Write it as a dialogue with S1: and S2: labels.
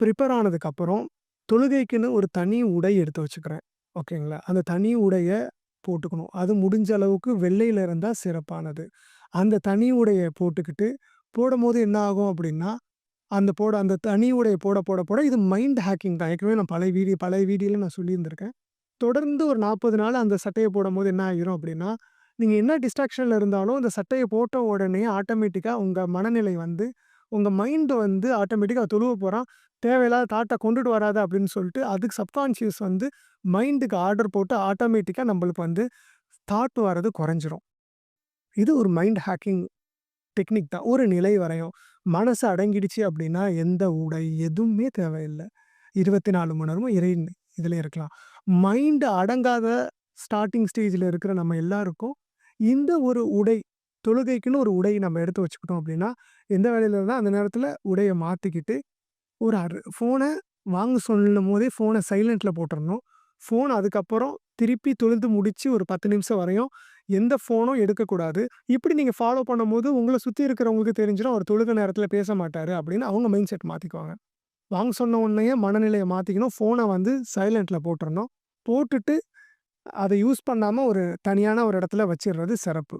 S1: Prepare ஆனதுக்கப்புறம், தொழுகைக்குன்னு ஒரு தனி உடை எடுத்து வச்சுக்கிறேன். ஓகேங்களா? அந்த தனி உடையை போட்டுக்கணும். அது முடிஞ்ச அளவுக்கு வெள்ளையில இருந்தால் சிறப்பானது. அந்த தனி உடையை போட்டுக்கிட்டு, போடும்போது என்ன ஆகும் அப்படின்னா அந்த போட அந்த தனி உடையை போட போட போட இது மைண்ட் ஹேக்கிங் தான். ஏற்கனவே நான் பழைய வீடியோ பழைய வீடியோல நான் சொல்லியிருந்திருக்கேன். தொடர்ந்து ஒரு 40 நாள் அந்த சட்டையை போடும்போது என்ன ஆகிரும் அப்படின்னா நீங்கள் என்ன டிஸ்ட்ராக்ஷனில் இருந்தாலும் அந்த சட்டையை போட்ட உடனே ஆட்டோமேட்டிக்காக உங்கள் மனநிலை வந்து, உங்கள் மைண்டு வந்து ஆட்டோமேட்டிக்காக தொழுவ போகிறான் தேவையில்லாத தாட்டை கொண்டுட்டு வராத அப்படின்னு சொல்லிட்டு அதுக்கு சப்கான்ஷியஸ் வந்து மைண்டுக்கு ஆர்டர் போட்டு ஆட்டோமேட்டிக்காக நம்மளுக்கு வந்து தாட் வரது குறைஞ்சிரும். இது ஒரு மைண்ட் ஹேக்கிங் டெக்னிக் தான். ஒரு நிலை வரையும். மனசு அடங்கிடுச்சு அப்படின்னா எந்த உடை எதுவுமே தேவையில்லை இருபத்தி நாலு மணி நேரமும் இறை இதில் இருக்கலாம். மைண்டு அடங்காத ஸ்டார்டிங் ஸ்டேஜில் இருக்கிற நம்ம எல்லாருக்கும், இந்த ஒரு உடை, தொழுகைக்குன்னு ஒரு உடை நம்ம எடுத்து வச்சுக்கிட்டோம் அப்படின்னா எந்த வேலையில இருந்தால் அந்த நேரத்துல உடைய மாத்திக்கிட்டு, ஒரு அரு ஃபோன வாங்க சொல்லும்போதே ஃபோனை சைலண்ட்டில் போட்டுறணும். ஃபோன் அதுக்கப்புறம் திருப்பி தொழுது முடிச்சு ஒரு 10 நிமிஷம் வரையும் எந்த ஃபோனும் எடுக்கக்கூடாது. இப்படி நீங்க ஃபாலோ பண்ணும்போது, உங்கள சுத்தி இருக்கிறவங்களுக்கு தெரிஞ்சிடும் அவர் தொழுக நேரத்துல பேச மாட்டாரு அப்படின்னு அவங்க மைண்ட் செட் மாத்திக்குவாங்க. வாங்க சொன்ன உடனேயே மனநிலைய மாத்திக்கணும். ஃபோன வந்து சைலண்ட்டில் போட்டுறணும். போட்டுட்டு, அத யூஸ் பண்ணாம ஒரு தனியான ஒரு இடத்துல வச்சிடுறது சிறப்பு.